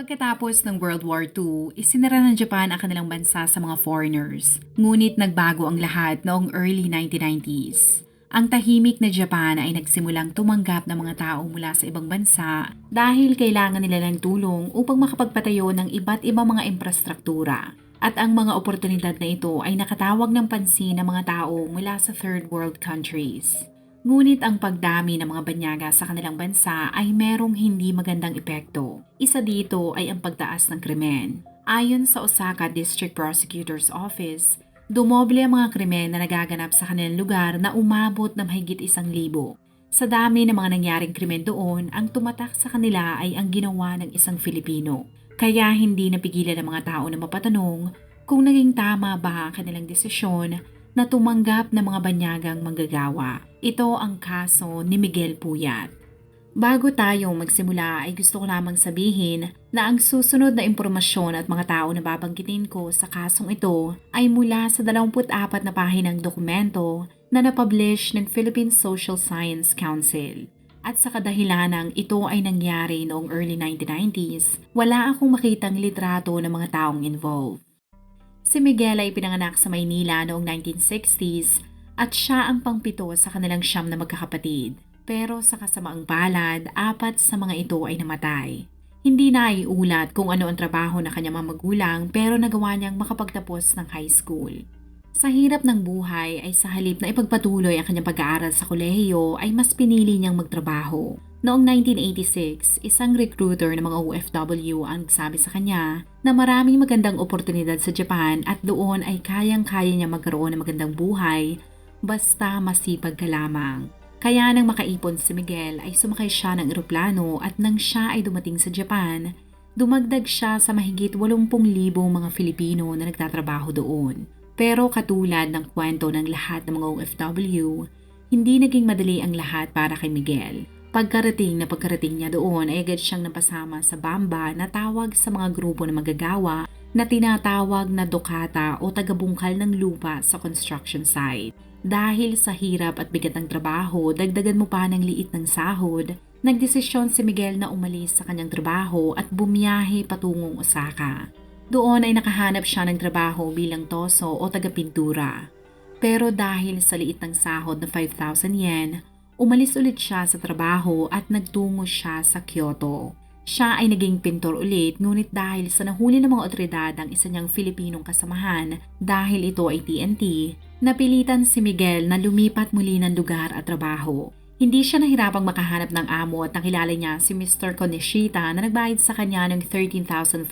Pagkatapos ng World War II, isinara ng Japan ang kanilang bansa sa mga foreigners. Ngunit nagbago ang lahat noong early 1990s. Ang tahimik na Japan ay nagsimulang tumanggap ng mga tao mula sa ibang bansa dahil kailangan nila ng tulong upang makapagpatayo ng iba't ibang mga infrastruktura. At ang mga oportunidad na ito ay nakatawag ng pansin ng mga tao mula sa third world countries. Ngunit ang pagdami ng mga banyaga sa kanilang bansa ay merong hindi magandang epekto. Isa dito ay ang pagtaas ng krimen. Ayon sa Osaka District Prosecutor's Office, dumoble ang mga krimen na nagaganap sa kanilang lugar na umabot ng mahigit isang libo. Sa dami ng mga nangyaring krimen doon, ang tumatak sa kanila ay ang ginawa ng isang Filipino. Kaya hindi napigilan ng mga tao na mapatanong kung naging tama ba ang kanilang desisyon na tumanggap ng mga banyagang manggagawa. Ito ang kaso ni Miguel Puyat. Bago tayo magsimula ay gusto ko lamang sabihin na ang susunod na impormasyon at mga tao na babanggitin ko sa kasong ito ay mula sa 24 na pahinang dokumento na napublish ng Philippine Social Science Council. At sa kadahilanang ito ay nangyari noong early 1990s, wala akong makitang litrato ng mga taong involved. Si Miguel ay pinanganak sa Maynila noong 1960s at siya ang pangpito sa kanilang siyam na magkakapatid. Pero sa kasamaang palad, apat sa mga ito ay namatay. Hindi na iulat kung ano ang trabaho na kanyang mga magulang pero nagawa niyang makapagtapos ng high school. Sa hirap ng buhay ay sa halip na ipagpatuloy ang kanyang pag-aaral sa kolehiyo ay mas pinili niyang magtrabaho. Noong 1986, isang recruiter ng mga OFW ang nagsabi sa kanya na maraming magandang oportunidad sa Japan at doon ay kayang-kaya niya magkaroon ng magandang buhay basta masipag ka lamang. Kaya nang makaipon si Miguel ay sumakay siya ng eroplano at nang siya ay dumating sa Japan, dumagdag siya sa mahigit 80,000 mga Filipino na nagtatrabaho doon. Pero katulad ng kwento ng lahat ng mga OFW, hindi naging madali ang lahat para kay Miguel. Pagkarating na pagkarating niya doon ay agad siyang napasama sa Bamba na tawag sa mga grupo ng magagawa na tinatawag na dokata o tagabungkal ng lupa sa construction site. Dahil sa hirap at bigat ng trabaho, dagdagan mo pa ng liit ng sahod, nagdesisyon si Miguel na umalis sa kanyang trabaho at bumiyahe patungong Osaka. Doon ay nakahanap siya ng trabaho bilang toso o tagapintura. Pero dahil sa liit ng sahod na 5,000 yen, Umalis ulit siya sa trabaho at nagtungo siya sa Kyoto. Siya ay naging pintor ulit ngunit dahil sa nahuli ng mga otoridad ang isa niyang Filipinong kasamahan dahil ito ay TNT, napilitan si Miguel na lumipat muli ng lugar at trabaho. Hindi siya nahirapang makahanap ng amo at nakilala niya si Mr. Konishita na nagbayad sa kanya ng 13,500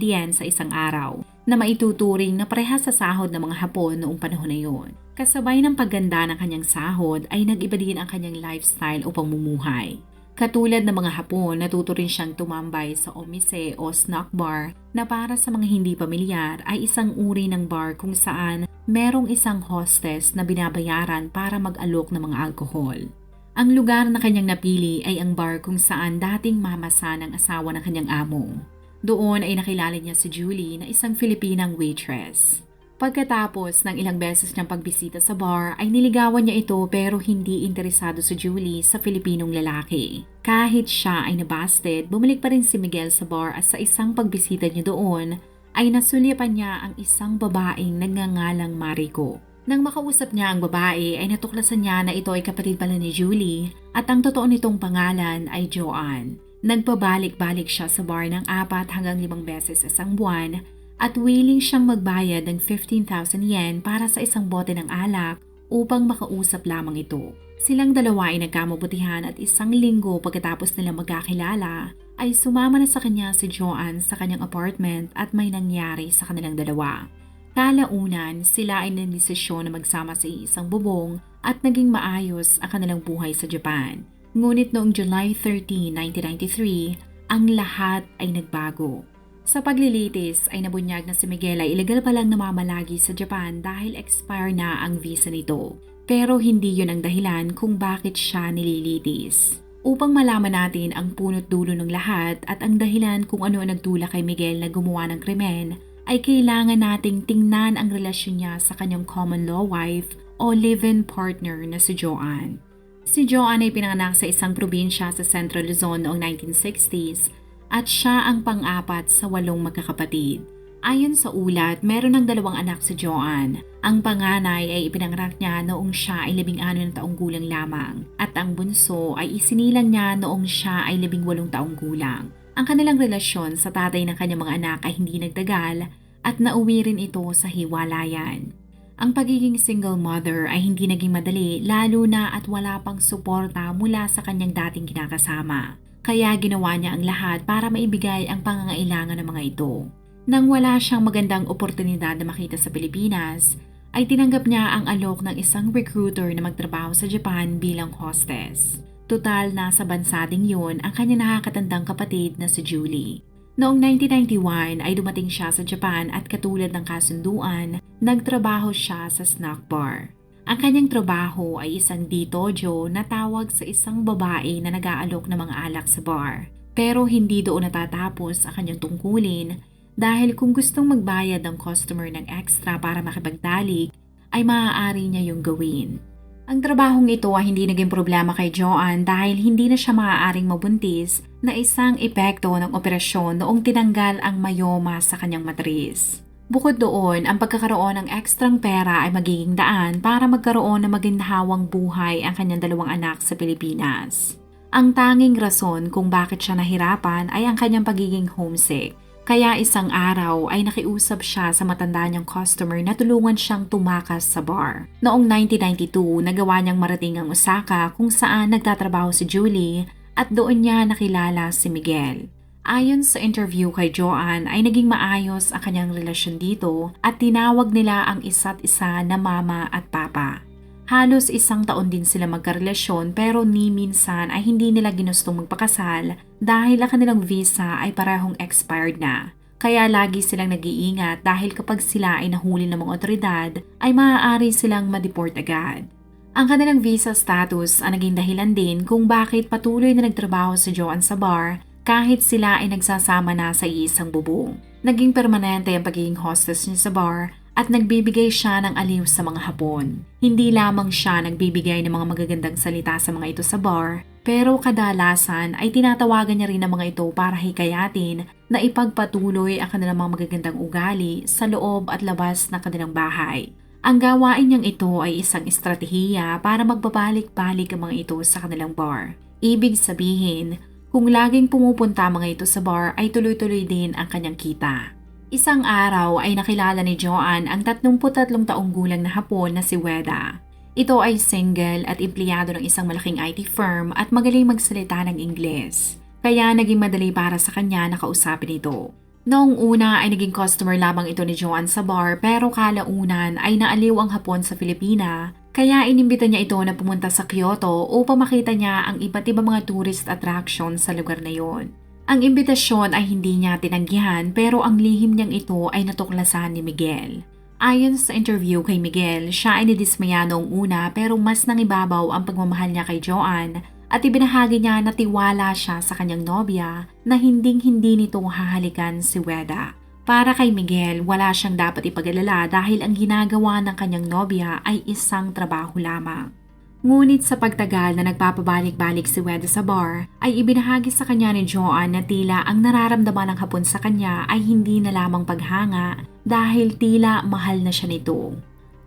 yen sa isang araw na maituturing na parehas sa sahod ng mga Hapon noong panahon na yun. Kasabay ng pagganda ng kanyang sahod ay nag-iba din ang kanyang lifestyle o pamumuhay. Katulad ng mga Hapon, natuto rin siyang tumambay sa omise o snack bar na para sa mga hindi pamilyar ay isang uri ng bar kung saan merong isang hostess na binabayaran para mag-alok ng mga alkohol. Ang lugar na kanyang napili ay ang bar kung saan dating mamasa ng asawa ng kanyang amo. Doon ay nakilala niya si Julie na isang Filipinang waitress. Pagkatapos ng ilang beses niyang pagbisita sa bar ay niligawan niya ito pero hindi interesado si Julie sa Filipinong lalaki. Kahit siya ay nabasted, bumalik pa rin si Miguel sa bar at sa isang pagbisita niya doon ay nasulyapan niya ang isang babaeng nagngangalang Mariko. Nang makausap niya ang babae ay natuklasan niya na ito ay kapatid pala ni Julie at ang totoo nitong pangalan ay Joanne. Nagpabalik-balik siya sa bar ng apat hanggang limang beses sa isang buwan at willing siyang magbayad ng 15,000 yen para sa isang bote ng alak upang makausap lamang ito. Silang dalawa ay nagkamabutihan at isang linggo pagkatapos nila magkakilala ay sumama na sa kanya si Joanne sa kanyang apartment at may nangyari sa kanilang dalawa. Kalaunan, sila ay nandesisyon na magsama sa isang bubong at naging maayos ang kanilang buhay sa Japan. Ngunit noong July 13, 1993, ang lahat ay nagbago. Sa paglilitis ay nabunyag na si Miguel ay illegal palang namamalagi sa Japan dahil expire na ang visa nito. Pero hindi yun ang dahilan kung bakit siya nililitis. Upang malaman natin ang punot dulo ng lahat at ang dahilan kung ano ang nagtulak kay Miguel na gumawa ng krimen, ay kailangan nating tingnan ang relasyon niya sa kanyang common law wife o live-in partner na si Joanne. Si Joanne ay pinanganak sa isang probinsya sa Central Luzon noong 1960s at siya ang pang-apat sa walong magkakapatid. Ayon sa ulat, meron ng dalawang anak si Joanne. Ang panganay ay ipinanganak niya noong siya ay labing ano na taong gulang lamang at ang bunso ay isinilang niya noong siya ay labing walong taong gulang. Ang kanilang relasyon sa tatay ng kanyang mga anak ay hindi nagtagal at nauwi rin ito sa hiwalayan. Ang pagiging single mother ay hindi naging madali lalo na at wala pang suporta mula sa kanyang dating kinakasama. Kaya ginawa niya ang lahat para maibigay ang pangangailangan ng mga ito. Nang wala siyang magandang oportunidad na makita sa Pilipinas, ay tinanggap niya ang alok ng isang recruiter na magtrabaho sa Japan bilang hostess. Total nasa bansa ding yun ang kanyang nakakatandang kapatid na si Julie. Noong 1991 ay dumating siya sa Japan at katulad ng kasunduan, nagtrabaho siya sa snack bar. Ang kanyang trabaho ay isang ditojo na tawag sa isang babae na nag-aalok ng mga alak sa bar. Pero hindi doon natatapos ang kanyang tungkulin dahil kung gustong magbayad ng customer ng extra para makipagtalik, ay maaari niya yung gawin. Ang trabahong ito ay hindi naging problema kay Joanne dahil hindi na siya maaaring mabuntis na isang epekto ng operasyon noong tinanggal ang mayoma sa kanyang matris. Bukod doon, ang pagkakaroon ng ekstrang pera ay magiging daan para magkaroon ng magindahawang buhay ang kanyang dalawang anak sa Pilipinas. Ang tanging rason kung bakit siya nahirapan ay ang kanyang pagiging homesick. Kaya isang araw ay nakiusap siya sa matanda niyang customer na tulungan siyang tumakas sa bar. Noong 1992, nagawa niyang marating ang Osaka kung saan nagtatrabaho si Julie at doon niya nakilala si Miguel. Ayon sa interview kay Joanne ay naging maayos ang kanyang relasyon dito at tinawag nila ang isa't isa na mama at papa. Halos isang taon din sila magkarelasyon pero ni minsan ay hindi nila ginustong magpakasal dahil ang kanilang visa ay parehong expired na. Kaya lagi silang nag-iingat dahil kapag sila ay nahuli ng mga otoridad ay maaari silang madeport agad. Ang kanilang visa status ang naging dahilan din kung bakit patuloy na nagtrabaho si Joanne sa bar kahit sila ay nagsasama na sa iisang bubong. Naging permanente ang pagiging hostess niya sa bar at nagbibigay siya ng aliw sa mga hapon. Hindi lamang siya nagbibigay ng mga magagandang salita sa mga ito sa bar, pero kadalasan ay tinatawagan niya rin ang mga ito para hikayatin na ipagpatuloy ang kanilang mga magagandang ugali sa loob at labas ng kanilang bahay. Ang gawain niyang ito ay isang estratehiya para magbabalik-balik ang mga ito sa kanilang bar. Ibig sabihin, kung laging pumupunta mga ito sa bar ay tuloy-tuloy din ang kanyang kita. Isang araw ay nakilala ni Joanne ang 33 taong gulang na hapon na si Weda. Ito ay single at empleyado ng isang malaking IT firm at magaling magsalita ng Ingles. Kaya naging madali para sa kanya na kausapin ito. Noong una ay naging customer lamang ito ni Joanne sa bar pero kalaunan ay naaliw ang hapon sa Filipina kaya inimbita niya ito na pumunta sa Kyoto upang makita niya ang iba't ibang mga tourist attraction sa lugar na yon. Ang imbitasyon ay hindi niya tinanggihan pero ang lihim niyang ito ay natuklasan ni Miguel. Ayon sa interview kay Miguel, siya ay nidismaya noong una pero mas nangibabaw ang pagmamahal niya kay Joanne at ibinahagi niya na tiwala siya sa kanyang nobya na hinding-hindi nito hahalikan si Weda. Para kay Miguel, wala siyang dapat ipag-alala dahil ang ginagawa ng kanyang nobya ay isang trabaho lamang. Ngunit sa pagtagal na nagpapabalik-balik si Weda sa bar, ay ibinahagi sa kanya ni Joanne na tila ang nararamdaman ng hapon sa kanya ay hindi na lamang paghanga dahil tila mahal na siya nito.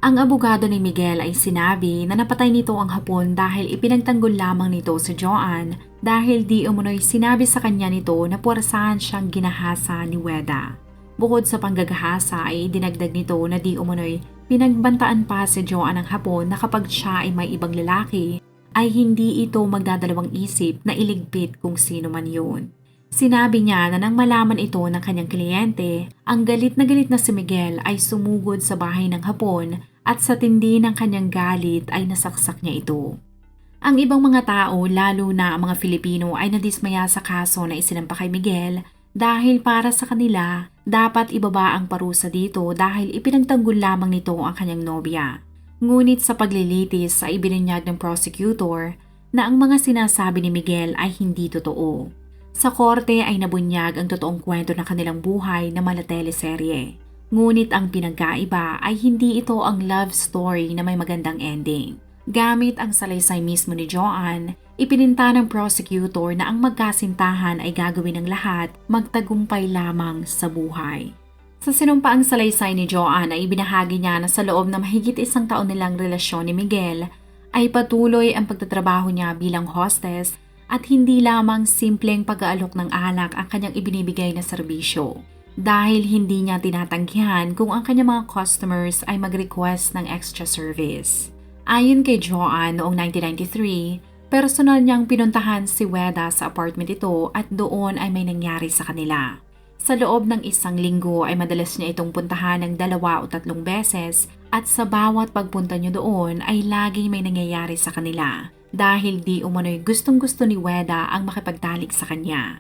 Ang abogado ni Miguel ay sinabi na napatay nito ang hapon dahil ipinagtanggol lamang nito si Joanne dahil di umunoy sinabi sa kanya nito na puwersahan siyang ginahasa ni Weda. Bukod sa panggagahasa ay dinagdag nito na di umunoy Pinagbantaan pa si Joanne ng hapon na kapag siya ay may ibang lalaki, ay hindi ito magdadalawang isip na iligpit kung sino man yun. Sinabi niya na nang malaman ito ng kanyang kliyente, ang galit na galit na si Miguel ay sumugod sa bahay ng hapon at sa tindi ng kanyang galit ay nasaksak niya ito. Ang ibang mga tao, lalo na ang mga Filipino ay nadismaya sa kaso na isinampa kay Miguel Dahil para sa kanila, dapat ibaba ang parusa dito dahil ipinagtanggol lamang nito ang kanyang nobya. Ngunit sa paglilitis ay ibinunyag ng prosecutor na ang mga sinasabi ni Miguel ay hindi totoo. Sa korte ay nabunyag ang totoong kwento ng kanilang buhay na mala teleserye. Ngunit ang pinagkaiba ay hindi ito ang love story na may magandang ending. Gamit ang salaysay mismo ni Joanne, ipininta ng prosecutor na ang magkasintahan ay gagawin ng lahat magtagumpay lamang sa buhay. Sa sinumpaang salaysay ni Joanne ay ibinahagi niya na sa loob na mahigit isang taon nilang relasyon ni Miguel ay patuloy ang pagtatrabaho niya bilang hostess at hindi lamang simpleng pag-aalok ng alak ang kanyang ibinibigay na serbisyo. Dahil hindi niya tinatanggihan kung ang kanyang mga customers ay mag-request ng extra service. Ayon kay Joanne noong 1993, personal niyang pinuntahan si Weda sa apartment ito at doon ay may nangyari sa kanila. Sa loob ng isang linggo ay madalas niya itong puntahan ng dalawa o tatlong beses at sa bawat pagpunta niyo doon ay laging may nangyayari sa kanila dahil di umano'y gustong gusto ni Weda ang makipagtalik sa kanya.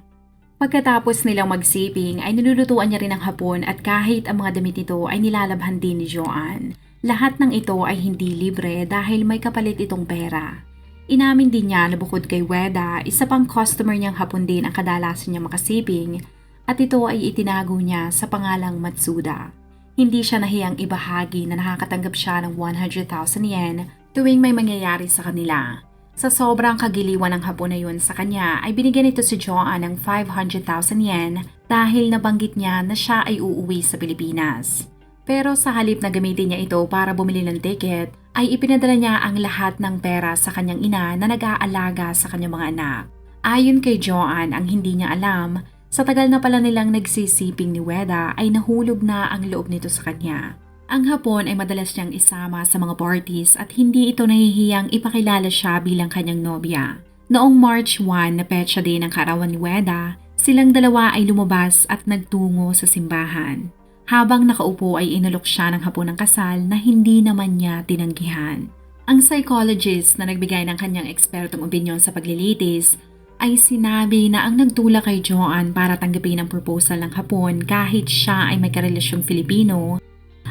Pagkatapos nilang magsiping ay nilulutuan niya rin ang hapon at kahit ang mga damit nito ay nilalabhan din ni Joanne. Lahat ng ito ay hindi libre dahil may kapalit itong pera. Inamin din niya na bukod kay Weda, isa pang customer niyang hapon din ang kadalasan niya makasiping at ito ay itinago niya sa pangalang Matsuda. Hindi siya nahiyang ibahagi na nakakatanggap siya ng 100,000 yen tuwing may mangyayari sa kanila. Sa sobrang kagiliwan ng hapon na yun sa kanya ay binigyan ito si Joanne ng 500,000 yen dahil nabanggit niya na siya ay uuwi sa Pilipinas. Pero sa halip na gamitin niya ito para bumili ng ticket, ay ipinadala niya ang lahat ng pera sa kanyang ina na nag-aalaga sa kanyang mga anak. Ayon kay Joanne, ang hindi niya alam, sa tagal na pala nilang nagsisiping ni Weda ay nahulog na ang loob nito sa kanya. Ang hapon ay madalas niyang isama sa mga parties at hindi ito nahihiyang ipakilala siya bilang kanyang nobya. Noong March 1 na petsa din ng kaarawan ni Weda, silang dalawa ay lumabas at nagtungo sa simbahan. Habang nakaupo ay inulok siya ng hapon ng kasal na hindi naman niya tinanggihan. Ang psychologist na nagbigay ng kanyang ekspertong opinyon sa paglilitis ay sinabi na ang nagtula kay Joanne para tanggapin ang proposal ng hapon kahit siya ay may karelasyong Filipino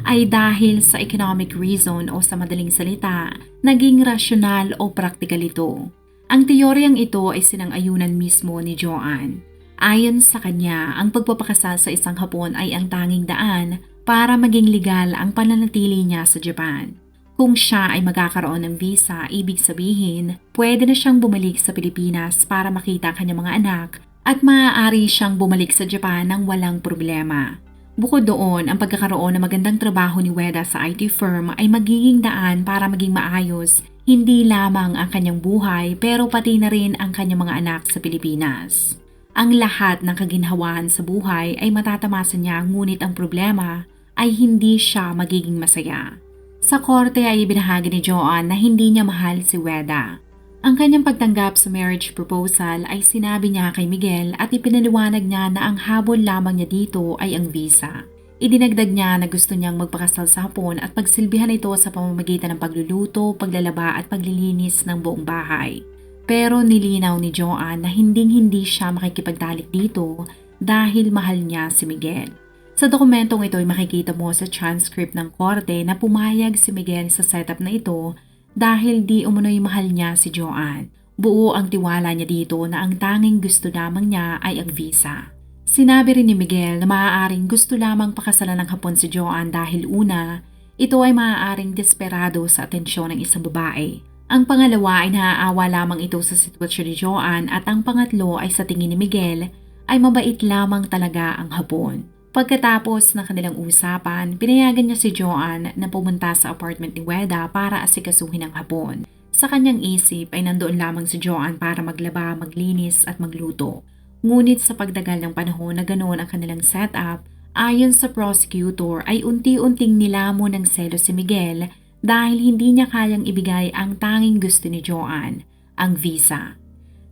ay dahil sa economic reason o sa madaling salita, naging rasyonal o praktikal ito. Ang teoryang ito ay sinang-ayunan mismo ni Joanne. Ayon sa kanya, ang pagpapakasal sa isang hapon ay ang tanging daan para maging legal ang pananatili niya sa Japan. Kung siya ay magkakaroon ng visa, ibig sabihin, pwede na siyang bumalik sa Pilipinas para makita ang kanyang mga anak at maaari siyang bumalik sa Japan ng walang problema. Bukod doon, ang pagkakaroon ng magandang trabaho ni Weda sa IT firm ay magiging daan para maging maayos hindi lamang ang kanyang buhay pero pati na rin ang kanyang mga anak sa Pilipinas. Ang lahat ng kaginhawahan sa buhay ay matatamasan niya ngunit ang problema ay hindi siya magiging masaya. Sa korte ay ibinahagi ni Joanne na hindi niya mahal si Weda. Ang kanyang pagtanggap sa marriage proposal ay sinabi niya kay Miguel at ipinaliwanag niya na ang habol lamang niya dito ay ang visa. Idinagdag niya na gusto niyang magpakasal sa hapon at pagsilbihan ito sa pamamagitan ng pagluluto, paglalaba at paglilinis ng buong bahay. Pero nilinaw ni Joanne na hinding-hindi siya makikipagtalik dito dahil mahal niya si Miguel. Sa dokumentong ito ay makikita mo sa transcript ng korte na pumayag si Miguel sa setup na ito dahil di umunoy mahal niya si Joanne. Buo ang tiwala niya dito na ang tanging gusto lamang niya ay ang visa. Sinabi rin ni Miguel na maaaring gusto lamang pakasalan ng hapon si Joanne dahil una, ito ay maaaring desperado sa atensyon ng isang babae ang pangalawa ay naaawa lamang ito sa sitwasyon ni Joanne at ang pangatlo ay sa tingin ni Miguel ay mabait lamang talaga ang hapon. Pagkatapos ng kanilang usapan, pinayagan niya si Joanne na pumunta sa apartment ni Weda para asikasuhin ang hapon. Sa kanyang isip ay nandoon lamang si Joanne para maglaba, maglinis at magluto. Ngunit sa pagdagal ng panahon na ganoon ang kanilang setup, ayon sa prosecutor ay unti-unting nilamon ng selo si Miguel dahil hindi niya kayang ibigay ang tanging gusto ni Joanne, ang visa.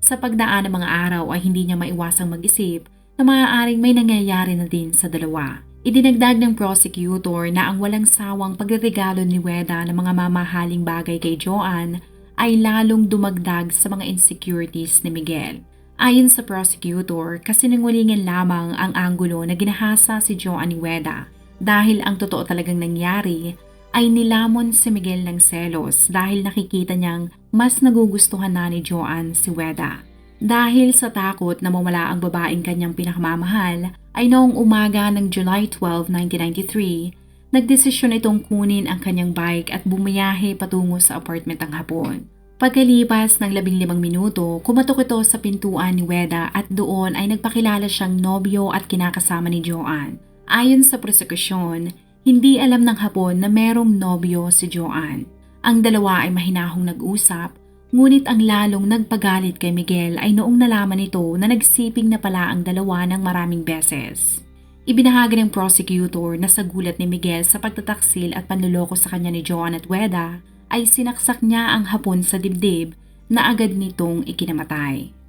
Sa pagdaan ng mga araw ay hindi niya maiwasang mag-isip na maaaring may nangyayari na din sa dalawa. Idinagdag ng prosecutor na ang walang sawang pagregalo ni Weda ng mga mamahaling bagay kay Joanne ay lalong dumagdag sa mga insecurities ni Miguel. Ayon sa prosecutor, kasinungalingan lamang ang anggulo na ginahasa si Joan Weda dahil ang totoo talagang nangyari ay nilamon si Miguel ng selos dahil nakikita niyang mas nagugustuhan na ni Joan si Weda. Dahil sa takot na mawala ang babaeng kanyang pinakamamahal, ay noong umaga ng July 12, 1993, nagdesisyon itong kunin ang kanyang bike at bumiyahe patungo sa apartment ng hapon. Pagkalipas ng labing limang minuto, kumatok ito sa pintuan ni Weda at doon ay nagpakilala siyang nobyo at kinakasama ni Joanne. Ayon sa prosekusyon, hindi alam ng hapon na merong nobyo si Joanne. Ang dalawa ay mahinahong nag-usap, ngunit ang lalong nagpagalit kay Miguel ay noong nalaman nito na nagsiping na pala ang dalawa ng maraming beses. Ibinahagi ng prosecutor na sa gulat ni Miguel sa pagtataksil at panluloko sa kanya ni Joanne at Weda ay sinaksak niya ang hapon sa dibdib na agad nitong ikinamatay.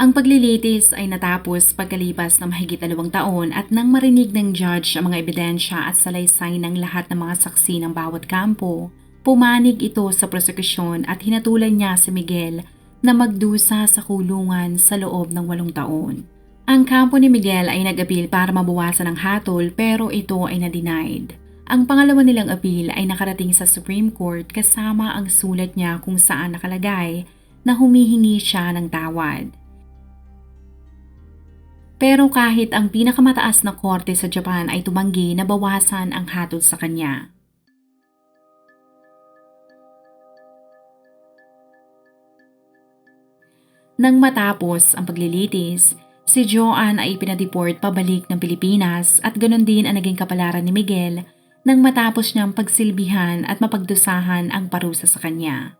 Ang paglilitis ay natapos pagkalipas ng mahigit dalawang taon at nang marinig ng judge ang mga ebidensya at salaysay ng lahat ng mga saksi ng bawat kampo, pumanig ito sa prosekusyon at hinatulan niya si Miguel na magdusa sa kulungan sa loob ng walong taon. Ang kampo ni Miguel ay nag-apil para mabawasan ang hatol pero ito ay na-denied. Ang pangalawa nilang appeal ay nakarating sa Supreme Court kasama ang sulat niya kung saan nakalagay na humihingi siya ng tawad. Pero kahit ang pinakamataas na korte sa Japan ay tumanggi na bawasan ang hatol sa kanya. Nang matapos ang paglilitis, si Joanne ay pinadeport pabalik ng Pilipinas at ganon din ang naging kapalaran ni Miguel nang matapos niyang pagsilbihan at mapagdusahan ang parusa sa kanya.